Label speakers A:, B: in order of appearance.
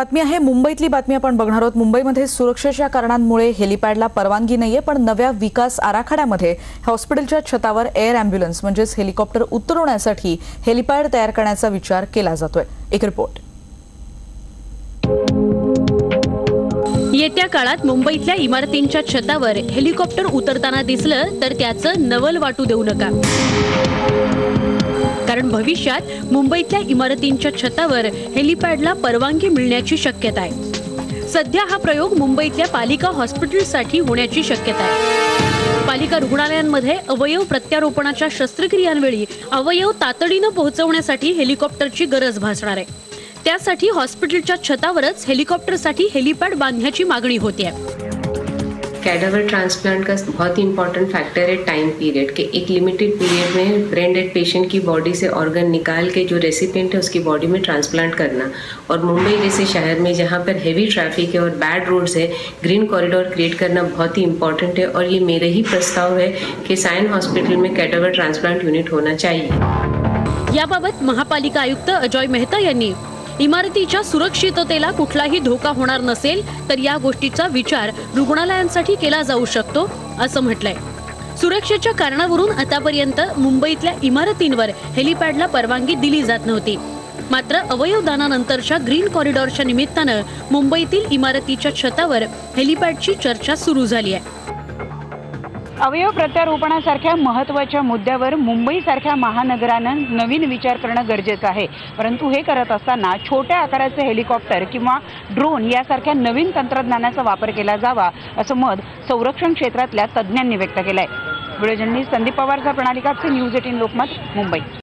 A: बातमी आहे मुंबईतली बातमी आपण बघणार आहोत. मुंबईमध्ये सुरक्षेच्या कारणांमुळे हेलिपॅडला परवानगी नाहीये पण नव्या विकास आराखड्यामध्ये हॉस्पिटलच्या छतावर एअर अँब्युलन्स म्हणजेच हेलिकॉप्टर उतरवण्यासाठी हेलिपॅड तयार करण्याचा विचार केला जातोय. एक रिपोर्ट.
B: येत्या काळात मुंबईतल्या इमारतींच्या छतावर हेलिकॉप्टर उतरताना दिसलं तर त्याचं नवल वाटू देऊ नका. कारण भविष्यात मुंबईतल्या इमारतींच्या छतावर हेलिपॅडला परवानगी मिळण्याची शक्यता आहे. सध्या हा प्रयोग मुंबईतल्या पालिका हॉस्पिटलसाठी होण्याची शक्यता आहे. पालिका रुग्णालयांमध्ये अवयव प्रत्यारोपणाच्या शस्त्रक्रियांवेळी अवयव तातडीनं पोहोचवण्यासाठी हेलिकॉप्टरची गरज भासणार आहे. त्यासाठी हॉस्पिटलच्या छतावरच हेलिकॉप्टरसाठी हेलिपॅड बांधण्याची मागणी होती
C: कैडावर ट्रांसप्लांट का बहुत ही इंपॉर्टेंट फैक्टर है टाइम पीरियड के. एक लिमिटेड पीरियड में ब्रेन डेड पेशेंट की बॉडी से ऑर्गन निकाल के जो रेसिपिएंट है उसकी बॉडी में ट्रांसप्लांट करना। और मुंबई जैसे शहर में जहाँ पर हैवी ट्रैफ़िक है और बैड रोड्स है ग्रीन कॉरिडोर क्रिएट करना बहुत ही इंपॉर्टेंट है। और ये मेरे ही प्रस्ताव है कि साइन हॉस्पिटल में कैडावर ट्रांसप्लांट यूनिट होना चाहिए।
B: याबाबत महापालिका आयुक्त अजय मेहता यांनी इमारतीच्या सुरक्षिततेला कुठलाही धोका होणार नसेल तर या गोष्टीचा विचार रुग्णालयांसाठी केला जाऊ शकतो असं म्हटलंय. सुरक्षेच्या कारणावरून आतापर्यंत मुंबईतल्या इमारतींवर हेलिपॅडला परवानगी दिली जात नव्हती. मात्र अवयवदानानंतरच्या ग्रीन कॉरिडॉरच्या निमित्तानं मुंबईतील इमारतीच्या छतावर हेलिपॅडची चर्चा सुरू झाली आहे.
D: अवयव प्रत्यारोपणासारख्या महत्त्वाच्या मुद्द्यावर मुंबईसारख्या महानगरानं नवीन विचार करणं गरजेचं आहे. परंतु हे करत असताना छोट्या आकाराचे हेलिकॉप्टर किंवा ड्रोन यासारख्या नवीन तंत्रज्ञानाचा वापर केला जावा असं मत संरक्षण क्षेत्रातल्या तज्ज्ञांनी व्यक्त केलं आहे संदीप पवारचा प्रणाली न्यूज एटीन लोकमत मुंबई.